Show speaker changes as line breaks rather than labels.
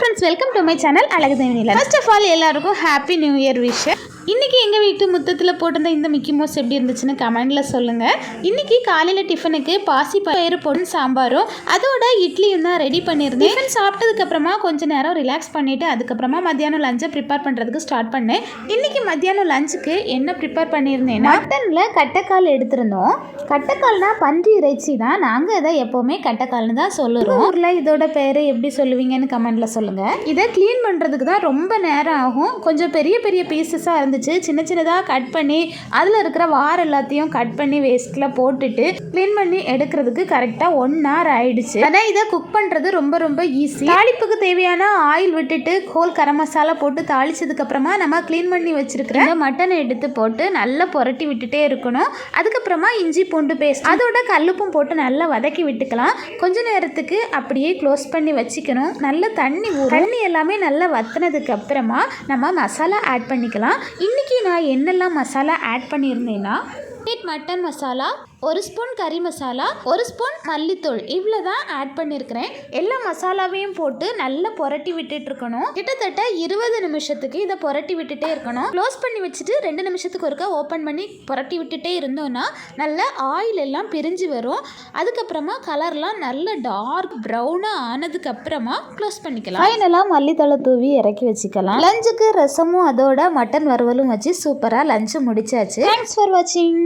Friends welcome to my channel அழகு தேவனில first of all எல்லாருக்கும் ஹாப்பி நியூ இயர் விஷ் இன்னைக்கு எங்கள் வீட்டு முத்தத்தில் போட்டிருந்த இந்த மிக்கி மோஸ் எப்படி இருந்துச்சுன்னு கமெண்டில் சொல்லுங்கள் இன்னைக்கு காலையில் டிஃபனுக்கு பாசி பயிறு பொண்ணு சாம்பாரும் அதோட இட்லியும் தான் ரெடி பண்ணியிருந்தேன். டிஃபன் சாப்பிட்டதுக்கப்புறமா கொஞ்சம் நேரம் ரிலாக்ஸ் பண்ணிவிட்டு அதுக்கப்புறமா மத்தியானம் லஞ்சை ப்ரிப்பேர் பண்ணுறதுக்கு ஸ்டார்ட் பண்ணேன். இன்னைக்கு மத்தியானம் லஞ்சுக்கு என்ன ப்ரிப்பேர் பண்ணியிருந்தேன்னா மட்டனில் கட்டைக்கால் எடுத்திருந்தோம். கட்டைக்கால்னா பன்றி இறைச்சி தான். நாங்கள் அதை எப்போவுமே கட்டைக்கால்னு தான் சொல்லுறோம். ஊரில் இதோட பேர் எப்படி சொல்லுவீங்கன்னு கமெண்டில் சொல்லுங்கள் இதை க்ளீன் பண்ணுறதுக்கு தான் ரொம்ப நேரம் ஆகும். கொஞ்சம் பெரிய பெரிய பீசஸாக இருந்துச்சு. சின்ன சின்னதாக கட் பண்ணி அதில் இருக்கிற வார் எல்லாத்தையும் கட் பண்ணி வேஸ்ட்டில் போட்டுட்டு க்ளீன் பண்ணி எடுக்கிறதுக்கு கரெக்டாக ஒன் ஹவர் ஆயிடுச்சு. ஆனால் இதை குக் பண்ணுறது ரொம்ப ரொம்ப ஈஸி தாளிப்புக்கு தேவையான ஆயில் விட்டுட்டு கோல் கரம் மசாலா போட்டு தாளிச்சதுக்கப்புறமா நம்ம க்ளீன் பண்ணி வச்சிருக்கிற மட்டனை எடுத்து போட்டு நல்லா புரட்டி விட்டுட்டே இருக்கணும். அதுக்கப்புறமா இஞ்சி பூண்டு பேஸ்ட் அதோட கல்லுப்பும் போட்டு நல்லா வதக்கி விட்டுக்கலாம். கொஞ்ச நேரத்துக்கு அப்படியே க்ளோஸ் பண்ணி வச்சுக்கணும். நல்ல தண்ணி தண்ணி எல்லாமே நல்லா வத்தினதுக்கு அப்புறமா நம்ம மசாலா ஆட் பண்ணிக்கலாம். இன்னைக்கு நான் என்னெல்லாம் மசாலா ஆட் பண்ணியிருந்தேன்னா மட்டன் மசாலா ஒரு ஸ்பூன் கறி மசாலா ஒரு ஸ்பூன் மல்லித்தூள். இவ்வளோ தான் ஆட் பண்ணியிருக்கிறேன் எல்லா மசாலாவையும் போட்டு நல்லா புரட்டி விட்டுட்டு இருக்கணும். கிட்டத்தட்ட இருபது நிமிஷத்துக்கு இதை புரட்டி விட்டுட்டே இருக்கணும். க்ளோஸ் பண்ணி வச்சுட்டு ரெண்டு நிமிஷத்துக்கு ஒருக்கா ஓப்பன் பண்ணி புரட்டி விட்டுட்டே இருந்தோம்னா நல்லா ஆயில் எல்லாம் பிரிஞ்சு வரும். அதுக்கப்புறமா கலர்லாம் நல்ல டார்க் ப்ரௌனாக ஆனதுக்கு அப்புறமா க்ளோஸ் பண்ணிக்கலாம். ஃபைனலாக மல்லித்தலை தூவி இறக்கி வச்சுக்கலாம். லஞ்சுக்கு ரசமும் அதோட மட்டன் வறுவலும் வச்சு சூப்பராக லஞ்சு முடிச்சாச்சு. தேங்க்ஸ் ஃபார் வாட்சிங்